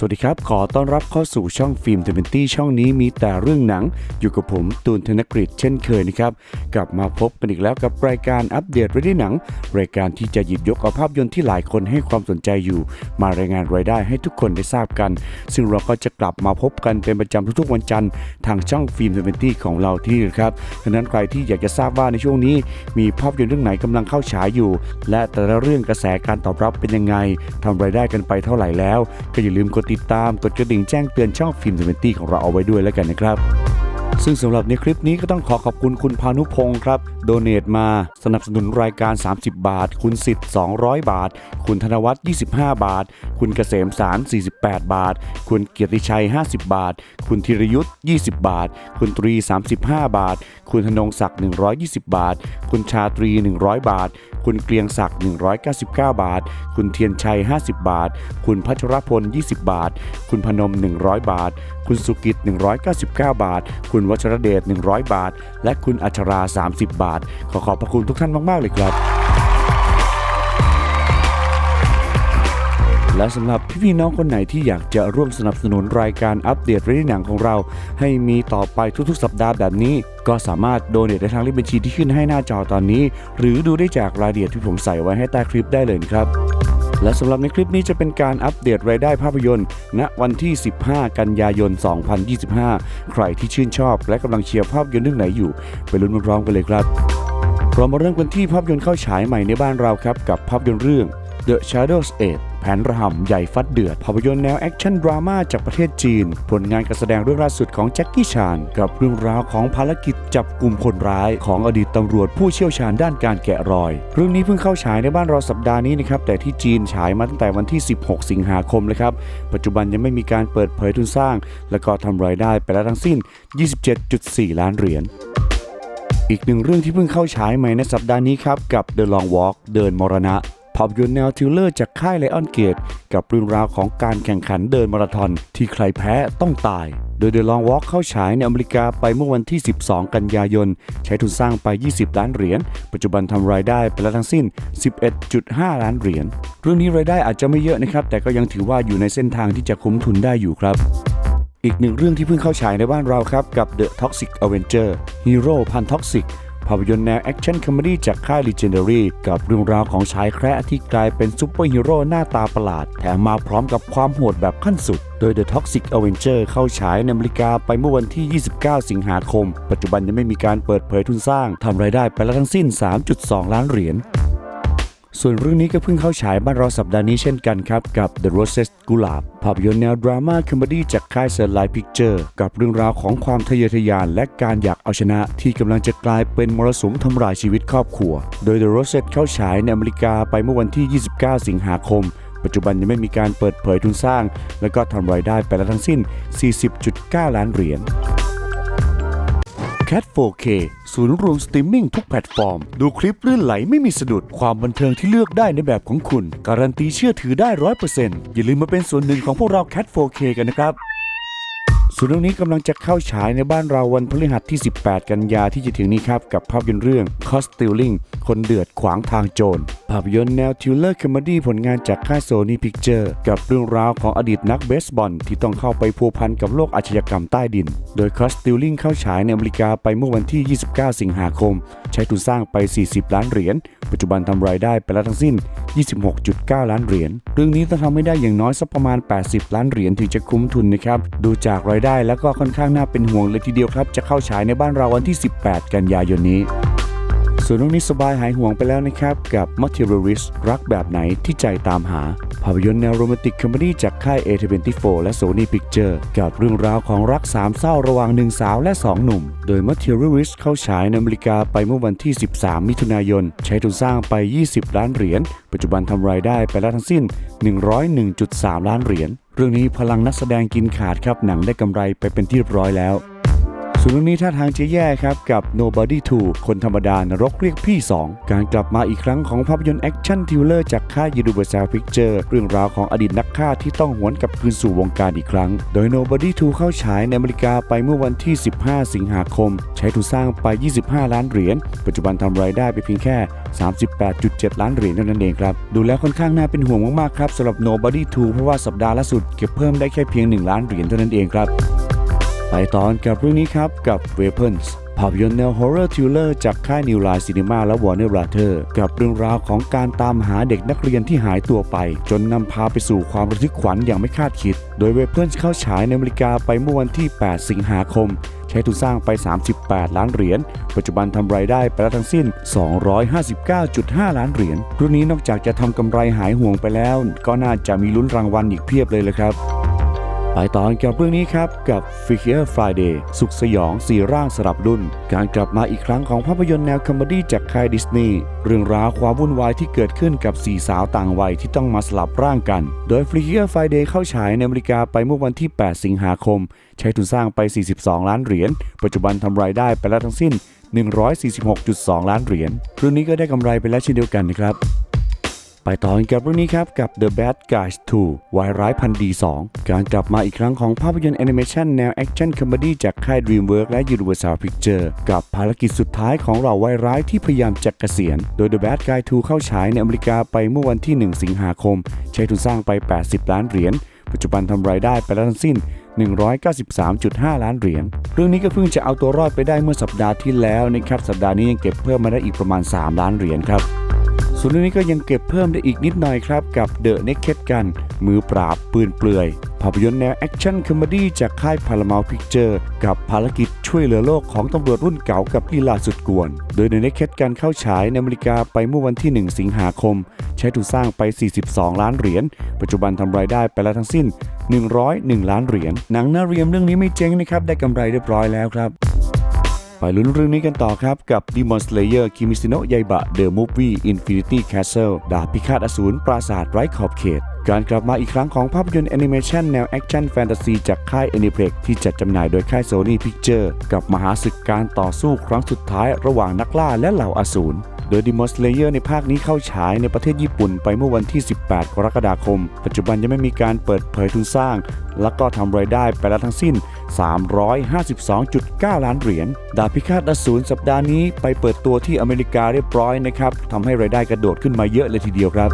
สวัสดีครับ ขอต้อนรับเข้าสู่ช่องฟิล์มเทเวนตี้ช่องนี้มีแต่เรื่องหนัง อยู่กับผมตูนธนกฤษเช่นเคยนะครับ กลับมาพบกันอีกแล้วกับรายการอัปเดตรายได้หนัง รายการที่จะหยิบยกเอาภาพยนตร์ที่หลายคนให้ความสนใจอยู่ มารายงานรายได้ให้ทุกคนได้ทราบกัน ซึ่งเราก็จะกลับมาพบกันเป็นประจำทุกๆวันจันทร์ทางช่องฟิล์มเทเวนตี้ของเราที่นี่ครับดังนั้นใครที่อยากจะทราบว่าในช่วงนี้ มีภาพยนตร์เรื่องไหนกำลังเข้าฉายอยู่ และแต่ละเรื่องกระแสการตอบรับเป็นยังไงทำรายได้กันไปเท่าไหร่แล้ว ก็อย่าลืมกดติดตามกดกระดิ่งแจ้งเตือนช่องฟิล์มเซเวนตี้ของเราเอาไว้ด้วยแล้วกันนะครับ ซึ่งสำหรับในคลิปนี้ก็ต้องขอขอบคุณคุณพานุพงศ์ครับโดเนตมาสนับสนุนรายการ 30 บาท คุณสิทธิ์ 200 บาท คุณธนวัฒน์25 บาท คุณเกษมสาร48 บาท คุณเกียรติชัย 50 บาท คุณธีรยุทธ์ 20 บาท คุณตรี 35 บาท คุณธนงศักดิ์ 120 บาท คุณชาตรี 100 บาท คุณเกรียงศักดิ์ 199 บาท คุณเทียนชัย 50 บาท คุณพัชรพล 20 บาท คุณพนม 100 บาท คุณสุกิจ 199 บาท คุณวัชรเดช 100 บาท และคุณอัชรา 30 บาท ขอขอบพระคุณทุกท่านมาก ๆ เลยครับ และสำหรับพี่ๆน้องคนไหนที่อยากจะร่วมสนับสนุนรายการอัปเดตเรื่องหนังของเรา ให้มีต่อไปทุกๆ สัปดาห์แบบนี้ ก็สามารถโดเนทได้ทางเลขบัญชีที่ขึ้นให้หน้าจอตอนนี้ หรือดูได้จากรายละเอียดที่ผมใส่ไว้ให้ใต้คลิปได้เลยครับ และสำหรับในคลิปนี้จะเป็นการอัปเดตรายได้ภาพยนตร์ ณวันที่ 15 กันยายน 2025 ใครที่ชื่นชอบ และกำลังเชียร์ภาพยนตร์เรื่องไหนอยู่ ไปลุ้นพร้อมกันเลยครับเรามาเริ่มกันที่ภาพยนตร์เข้าฉายใหม่ในบ้านเราครับ กับภาพยนตร์เรื่อง The Shadows Age แผนระห่ำใหญ่ฟัดเดือดภาพยนตร์แนวแอคชั่นดราม่าจากประเทศจีน ผลงานการแสดงเรื่องล่าสุดของแจ็คกี้ชาน กับเรื่องราวของภารกิจจับกลุ่มคนร้ายของอดีตตำรวจผู้เชี่ยวชาญด้านการแกะรอย เรื่องนี้เพิ่งเข้าฉายในบ้านเราสัปดาห์นี้นะครับแต่ที่จีนฉายมาตั้งแต่วันที่ 16 สิงหาคมเลยครับปัจจุบันยังไม่มีการเปิดเผยทุนสร้าง และก็ทำรายได้ไปแล้วทั้งสิ้น 27.4 ล้านเหรียญอีกหนึ่งเรื่องที่เพิ่งเข้าฉายใหม่ในสัปดาห์นี้ครับกับ The Long Walk เดินมรณะ พยนตร์แนวทิลเลอร์จากค่ายไลออนเกตกับเรื่องราวของการแข่งขันเดินมาราธอนที่ใครแพ้ต้องตาย โดย The Long Walk เข้าฉายในอเมริกาไปเมื่อวันที่ 12 กันยายน ใช้ทุนสร้างไป 20 ล้านเหรียญ ปัจจุบันทำรายได้ไปแล้วทั้งสิ้น 11.5 ล้านเหรียญ เรื่องนี้รายได้อาจจะไม่เยอะนะครับ แต่ก็ยังถือว่าอยู่ในเส้นทางที่จะคุ้มทุนได้อยู่ครับอีกหนึ่งเรื่องที่เพิ่งเข้าฉายในบ้านเราครับ กับ The Toxic Avenger Hero พันท็อกซิก ภาพยนตร์แนวแอคชั่นคอมเมดี้จากค่าย Legendary กับเรื่องราวของชายแคระที่กลายเป็นซูเปอร์ฮีโร่หน้าตาประหลาด แถมมาพร้อมกับความโหดแบบขั้นสุด โดย The Toxic Avenger เข้าฉายในอเมริกาไปเมื่อวันที่ 29 สิงหาคม ปัจจุบันยังไม่มีการเปิดเผยทุนสร้างทำรายได้ไปแล้วทั้งสิ้น 3.2 ล้านเหรียญ ส่วนเรื่องนี้ก็เพิ่งเข้าฉายบ้านเราสัปดาห์นี้เช่นกันครับ กับ The Roses กุหลาบภาพยนตร์แนวดราม่าคอมเมดี้จากค่าย Sunlight Picture กับเรื่องราวของความทะเยอทะยาน และการอยากเอาชนะ ที่กำลังจะกลายเป็นมรสุมทำลายชีวิตครอบครัว โดย The Roses เข้าฉายในอเมริกาไปเมื่อวันที่ 29 สิงหาคม ปัจจุบันยังไม่มีการเปิดเผยทุนสร้าง และก็ทำรายได้ไปแล้วทั้งสิ้น 40.9 ล้านเหรียญ Cat 4K ศูนย์รวมสตรีมมิ่งทุกแพลตฟอร์ม ดูคลิปลื่นไหลไม่มีสะดุด ความบันเทิงที่เลือกได้ในแบบของคุณ การันตีเชื่อถือได้ร้อยเปอร์เซ็นต์อย่าลืมมาเป็นส่วนหนึ่งของพวกเรา Cat 4K กันนะครับ ส่วนเรื่องนี้กำลังจะเข้าฉายในบ้านเราวันพฤหัสที่ 18 กันยาที่จะถึงนี้ครับ กับภาพยนตร์เรื่อง Cost Stealing คนเดือดขวางทางโจร ภาพยนตร์แนวทิลเลอร์คอมดี้ผลงานจากค่าย Sony Picture กับเรื่องราวของอดีตนักเบสบอลที่ต้องเข้าไปพัวพันกับโลกอาชญากรรมใต้ดิน โดย Cost Stealing เข้าฉายในอเมริกาไปเมื่อวันที่ 29 สิงหาคม ใช้ทุนสร้างไป 40 ล้านเหรียญ ปัจจุบันทำรายได้ไปแล้วทั้งสิ้น 26.9 ล้านเหรียญ เรื่องนี้ต้องทำให้ได้อย่างน้อยสักประมาณ 80 ล้านเหรียญถึงจะคุ้มทุนนะครับ ดูจากรายได้แล้วก็ค่อนข้างน่าเป็นห่วงเลยทีเดียวครับ จะเข้าฉายในบ้านเราวันที่ 18 กันยายนนี้ ส่วนเรื่องนี้สบายหายห่วงไปแล้วนะครับ กับ Materialist รักแบบไหนที่ใจตามหา ภาพยนตร์แนวโรแมนติกคอมเมดี้จากค่าย A24 และ Sony Picture กับเรื่องราวของรักสามเศร้าระหว่างหนึ่งสาวและ 2 หนุ่ม โดย Materialist เข้าฉายในอเมริกาไปเมื่อวันที่ 13 มิถุนายน ใช้ทุนสร้างไป 20 ล้านเหรียญ ปัจจุบันทำรายได้ไปแล้วทั้งสิ้น 101.3 ล้านเหรียญ เรื่องนี้พลังนักแสดงกินขาดครับหนังได้กำไรไปเป็นที่เรียบร้อยแล้ว ส่วนเรื่องนี้ท่าทางจะแย่ครับกับ Nobody 2 คนธรรมดานรกเรียกพี่ 2 การกลับมาอีกครั้งของภาพยนตร์แอคชั่นทิลเลอร์จากค่าย Universal Picture เรื่องราวของอดีตนักฆ่าที่ต้องหวนกลับคืนสู่วงการอีกครั้ง โดย Nobody 2 เข้าฉายในอเมริกาไปเมื่อวันที่ 15 สิงหาคม ใช้ทุนสร้างไป 25 ล้านเหรียญ ปัจจุบันทำรายได้ไปเพียงแค่ 38.7 ล้านเหรียญเท่านั้นเองครับ ดูแล้วค่อนข้างน่าเป็นห่วงมากๆครับสำหรับ Nobody 2 เพราะว่าสัปดาห์ล่าสุดเก็บเพิ่มได้แค่เพียง 1 ล้านเหรียญเท่านั้นเองครับ ไปตอนกับเรื่องนี้ครับกับ Weapons ภาพยนตร์แนว Horror Thriller จากค่าย New Line Cinema และ Warner Brother กับเรื่องราวของการตามหาเด็กนักเรียนที่หายตัวไป จนนำพาไปสู่ความระทึกขวัญอย่างไม่คาดคิด โดย Weapons เข้าฉายในอเมริกาไปเมื่อวันที่ 8 สิงหาคม ใช้ทุนสร้างไป 38 ล้านเหรียญ ปัจจุบันทำรายได้ไปแล้วทั้งสิ้น 259.5 ล้านเหรียญรุ่นนี้นอกจากจะทำกำไรหายห่วงไปแล้ว ก็น่าจะมีลุ้นรางวัลอีกเพียบเลยเลยครับ ไปตอนกับเรื่องนี้ครับ กับ f i c e r Friday สุขสยองสี่ร่างสลับรุ่น การกลับมาอีกครั้งของภาพยนตร์แนวคอมเมดี้จากค่ายดิสนีย์เรื่องราวความวุ่นวายที่เกิดขึ้นกับสี่สาวต่างวัยที่ต้องมาสลับร่างกัน โดย f i c e r Friday เข้าฉายในอเมริกาไปเมื่อวันที่ 8 สิงหาคม ใช้ทุนสร้างไป 42 ล้านเหรียญปัจจุบันทำรายได้ไปแล้วทั้งสิ้น 146.2 ล้านเหรียญเรื่องนี้ก็ได้กำไรไปแล้วเช่นเดียวกันนะครับ ไปต่อกันกับเรื่องนี้ครับกับ The Bad Guys 2 วายร้ายพันดี 2 การกลับมาอีกครั้งของภาพยนตร์แอนิเมชันแนวแอคชั่นคอมเมดี้จากค่าย DreamWorks และ Universal Pictures กับภารกิจสุดท้ายของเหล่าวายร้ายที่พยายามจะเกษียณ โดย The Bad Guys 2 เข้าฉายในอเมริกาไปเมื่อวันที่ 1 สิงหาคม ใช้ทุนสร้างไป 80 ล้านเหรียญปัจจุบันทำรายได้ไปแล้วทั้งสิ้น 193.5 ล้านเหรียญ เรื่องนี้ก็เพิ่งจะเอาตัวรอดไปได้เมื่อสัปดาห์ที่แล้วนะครับ สัปดาห์นี้ยังเก็บเพิ่มมาได้อีกประมาณ 3 ล้านเหรียญครับ ส่วนเรื่องนี้ก็ยังเก็บเพิ่มได้อีกนิดหน่อยครับ กับ The Naked Gun มือปราบปืนเปลือย ภาพยนตร์แนวแอคชั่นคอมดี้จากค่าย Paramount Picture กับภารกิจช่วยเหลือโลกของตำรวจรุ่นเก่ากับลีลาสุดกวน โดย The Naked Gun เข้าฉายในอเมริกาไปเมื่อวันที่ 1 สิงหาคม ใช้ทุนสร้างไป 42 ล้านเหรียญ ปัจจุบันทำรายได้ไปแล้วทั้งสิ้น 101 ล้านเหรียญหนังน่าเรียมเรื่องนี้ไม่เจ๊งนะครับได้กำไรเรียบร้อยแล้วครับ ไปลุ้นเรื่องนี้กันต่อครับ กับ Demon Slayer Kimisino Yaiba The Movie Infinity Castle ดาบพิฆาตอสูรปราสาทไร้ขอบเขต การกลับมาอีกครั้งของภาพยนตร์แอนิเมชันแนวแอคชั่นแฟนตาซีจากค่าย Aniplex ที่จัดจำหน่ายโดยค่าย Sony Picture กับมหาศึกการต่อสู้ครั้งสุดท้ายระหว่างนักล่าและเหล่าอสูร โดย Demon Slayer ในภาคนี้เข้าฉายในประเทศญี่ปุ่นไปเมื่อวันที่ 18 กรกฎาคม ปัจจุบันยังไม่มีการเปิดเผยทุนสร้าง แล้วก็ทำรายได้ไปแล้วทั้งสิ้น 352.9 ล้านเหรียญ ดาบพิฆาตอสูรสัปดาห์นี้ไปเปิดตัวที่อเมริกาเรียบร้อยนะครับทำให้รายได้กระโดดขึ้นมาเยอะเลยทีเดียวครับ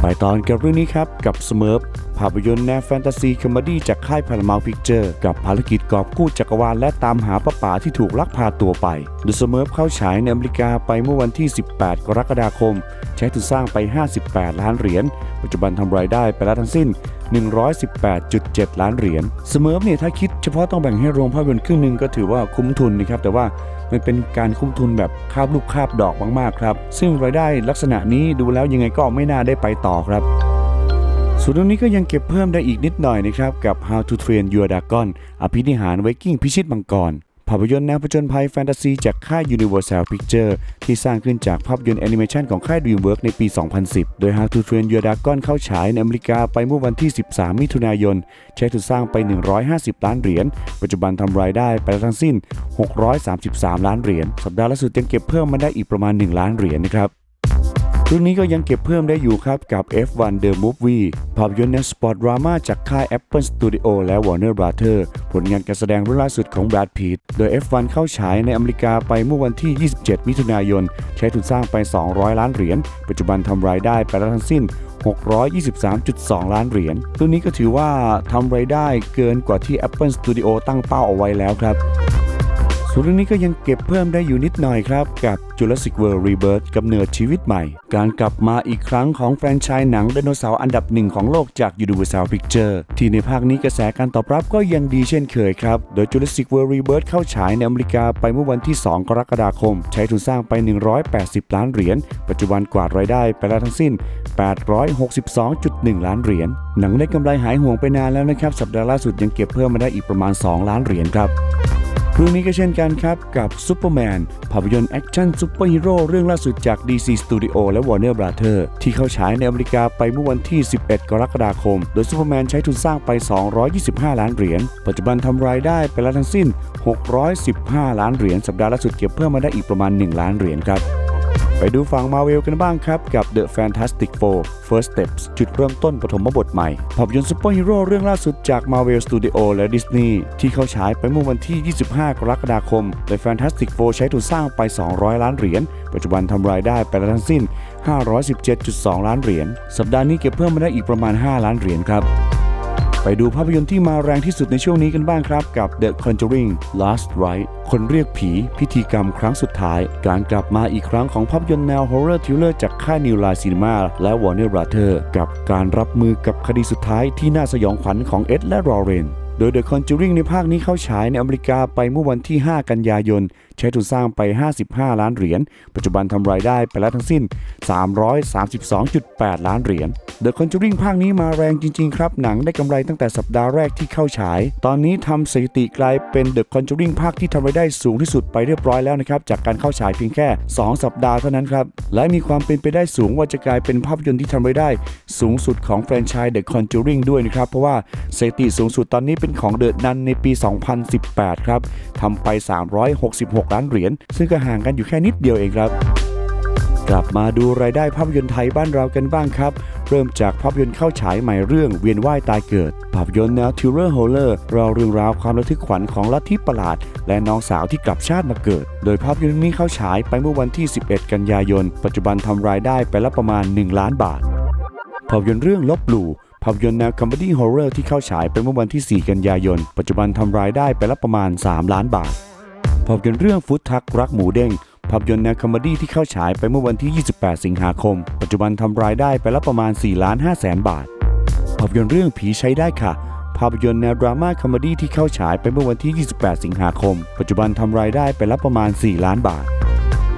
ไปตอนกับเรื่องนี้ครับกับ Smurf ภาพยนตร์แนวแฟนตาซีคอมดี้จากค่าย Paramount Picture กับภารกิจกอบกู้จักรวาลและตามหาป้าป๋าที่ถูกลักพาตัวไป The Smurf เข้าฉายในอเมริกาไปเมื่อวันที่ 18 กรกฎาคม ใช้ทุนสร้างไป 58 ล้านเหรียญ ปัจจุบันทำรายได้ไปแล้วทั้งสิ้น 118.7 ล้านเหรียญ Smurf เนี่ยถ้าคิดเฉพาะต้องแบ่งให้โรงภาพยนตร์ครึ่งหนึ่งก็ถือว่าคุ้มทุนนะครับแต่ว่ามันเป็นการคุ้มทุนแบบคาบลูกคาบดอกมากๆครับ ซึ่งรายได้ลักษณะนี้ดูแล้วยังไงก็ไม่น่าได้ไปต่อครับ ส่วนตรงนี้ก็ยังเก็บเพิ่มได้อีกนิดหน่อยนะครับ กับ How to Train Your Dragon อภินิหารไวกิ้งพิชิตมังกรภาพยนตร์แนวผจญภัยแฟนตาซีจากค่าย Universal Picture ที่สร้างขึ้นจากภาพยนตร์แอนิเมชันของค่าย DreamWorks ในปี 2010 โดย How to Train Your Dragon เข้าฉายในอเมริกาไปเมื่อวันที่ 13 มิถุนายน ใช้ทุนสร้างไป 150 ล้านเหรียญ ปัจจุบันทำรายได้ไปแล้วทั้งสิ้น 633 ล้านเหรียญ สัปดาห์ล่าสุดยังเก็บเพิ่มมาได้อีกประมาณ 1 ล้านเหรียญนะครับ เรื่องนี้ก็ยังเก็บเพิ่มได้อยู่ครับกับ F1 The Movie ภาพยนตร์แนวสปอร์ตดราม่าจากค่าย Apple Studio และ Warner Brother ผลงานการแสดงเรื่องล่าสุดของ Brad Pitt โดย F1 เข้าฉายในอเมริกาไปเมื่อวันที่ 27 มิถุนายน ใช้ทุนสร้างไป 200 ล้านเหรียญ ปัจจุบันทำรายได้ไปแล้วทั้งสิ้น 623.2 ล้านเหรียญเรื่องนี้ก็ถือว่าทำรายได้เกินกว่าที่ Apple Studio ตั้งเป้าเอาไว้แล้วครับ ส่วนเรื่องนี้ก็ยังเก็บเพิ่มได้อยู่นิดหน่อยครับ กับ Jurassic World Rebirth กำเนิดชีวิตใหม่ การกลับมาอีกครั้งของแฟรนไชส์หนังไดโนเสาร์อันดับหนึ่งของโลกจาก Universal Picture ที่ในภาคนี้กระแสการตอบรับก็ยังดีเช่นเคยครับ โดย Jurassic World Rebirth เข้าฉายในอเมริกาไปเมื่อวันที่ 2 กรกฎาคม ใช้ทุนสร้างไป 180 ล้านเหรียญ ปัจจุบันกวาดรายได้ไปแล้วทั้งสิ้น 862.1 ล้านเหรียญ หนังได้กำไรหายห่วงไปนานแล้วนะครับ สัปดาห์ล่าสุดยังเก็บเพิ่มมาได้อีกประมาณ 2 ล้านเหรียญครับ เรื่องนี้ก็เช่นกันครับ กับซูเปอร์แมนภาพยนตร์แอคชั่นซูเปอร์ฮีโร่เรื่องล่าสุดจาก DC Studio และ Warner Brother ที่เข้าฉายในอเมริกาไปเมื่อวันที่ 11 กรกฎาคม โดยซูเปอร์แมนใช้ทุนสร้างไป 225 ล้านเหรียญ ปัจจุบันทำรายได้ไปแล้วทั้งสิ้น 615 ล้านเหรียญ สัปดาห์ล่าสุดเก็บเพิ่มมาได้อีกประมาณ 1 ล้านเหรียญครับ ไปดูฝั่งมาเวลกันบ้างครับ กับ The Fantastic Four First Steps จุดเริ่มต้นปฐมบทใหม่ภาพยนตร์ซูเปอร์ฮีโร่เรื่องล่าสุดจาก Marvel Studio และ Disney ที่เข้าฉายไปเมื่อวันที่ 25 กรกฎาคม The Fantastic Four ใช้ทุนสร้างไป 200 ล้านเหรียญ ปัจจุบันทำรายได้ไปแล้วทั้งสิ้น 517.2 ล้านเหรียญ สัปดาห์นี้เก็บเพิ่มมาได้อีกประมาณ 5 ล้านเหรียญครับ ไปดูภาพยนตร์ที่มาแรงที่สุดในช่วงนี้กันบ้างครับ กับ The Conjuring Last Rite คนเรียกผีพิธีกรรมครั้งสุดท้าย การกลับมาอีกครั้งของภาพยนตร์แนว Horror Thriller จากค่าย New Line Cinema และ Warner Brother กับการรับมือกับคดีสุดท้ายที่น่าสยองขวัญของเอ็ดและรอเรนโดย The Conjuring ในภาคนี้เข้าฉายในอเมริกาไปเมื่อวันที่ 5 กันยายน ใช้ทุนสร้างไป 55 ล้านเหรียญ ปัจจุบันทำรายได้ไปแล้วทั้งสิ้น 332.8 ล้านเหรียญ The Conjuring ภาคนี้มาแรงจริง ๆ ครับ หนังได้กำไรตั้งแต่สัปดาห์แรกที่เข้าฉาย ตอนนี้ทำสถิติกลายเป็น The Conjuring ภาคที่ทำรายได้สูงที่สุดไปเรียบร้อยแล้วนะครับ จากการเข้าฉายเพียงแค่ 2 สัปดาห์เท่านั้นครับ และมีความเป็นไปได้สูงว่าจะกลายเป็นภาพยนตร์ที่ทำรายได้ สูงสุดของแฟรนไชส์ The Conjuring ด้วยนะครับ เพราะว่าสถิติสูงสุดตอนนี้เป็นของเดอะนันในปี 2018 ครับทำไป 366ล้านเหรียญ ซึ่งก็ห่างกันอยู่แค่นิดเดียวเองครับ กลับมาดูรายได้ภาพยนตร์ไทยบ้านเรากันบ้างครับ เริ่มจากภาพยนตร์เข้าฉายใหม่เรื่องเวียนว่ายตายเกิด ภาพยนตร์แนวทิวเลอร์โฮเลอร์เราเรื่องราวความระทึกขวัญของลัทธิประหลาด และน้องสาวที่กลับชาติมาเกิด โดยภาพยนตร์นี้เข้าฉายไปเมื่อวันที่ 11 กันยายน ปัจจุบันทำรายได้ไปแล้วประมาณ 1 ล้านบาท ภาพยนตร์เรื่องลบหลู่ภาพยนตร์แนวคอมเมดี้ฮอร์เรอร์ที่เข้าฉายไปเมื่อวันที่ 4 กันยายน ปัจจุบันทำรายได้ไปล้วประมาณ 3 ล้านบาท ภาพยนตร์เรื่องฟุตทักรักหมูเด้งภาพยนตร์แนวคอมเดี้ที่เข้าฉายไปเมื่อวันที่ 28 สิงหาคม ปัจจุบันทำรายได้ไปแล้วประมาณ 4 ล้าน5แสนบาท ภาพยนตร์เรื่องผีใช้ได้ค่ะ ภาพยนตร์แนวดราม่าคอมเดี้ที่เข้าฉายไปเมื่อวันที่ 28 สิงหาคม ปัจจุบันทำรายได้ไปแล้วประมาณ 4 ล้านบาท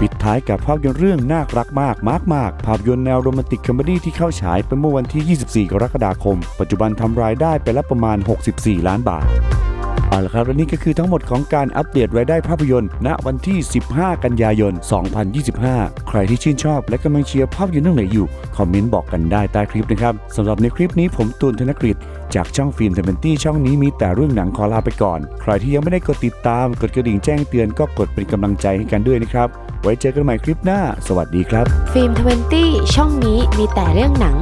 ปิดท้ายกับภาพยนตร์เรื่องน่ารักมากมากมากภาพยนตร์แนวโรแมนติกคอมเมดี้ที่เข้าฉายไปเมื่อวันที่ 24 กรกฎาคม ปัจจุบันทำรายได้ไปแล้วประมาณ 64 ล้านบาท เอาละครับและนี่ก็คือทั้งหมดของการอัปเดตรายได้ภาพยนตร์ ณวันที่ 15 กันยายน 2025 ใครที่ชื่นชอบและกำลังเชียร์ภาพยนตร์เรื่องไหนอยู่ คอมเมนต์บอกกันได้ใต้คลิปนะครับสำหรับในคลิปนี้ผมตูนธนกฤษจากช่องฟิล์มเทเนตี้ช่องนี้มีแต่เรื่องหนังขอลาไปก่อน ใครที่ยังไม่ได้กดติดตาม กดกระดิ่งแจ้งเตือนก็กดเป็นกำลังใจให้กันด้วยนะครับ ไว้เจอกันใหม่คลิปหน้า สวัสดีครับ ฟิล์มทเวนตี้ช่องนี้มีแต่เรื่องหนัง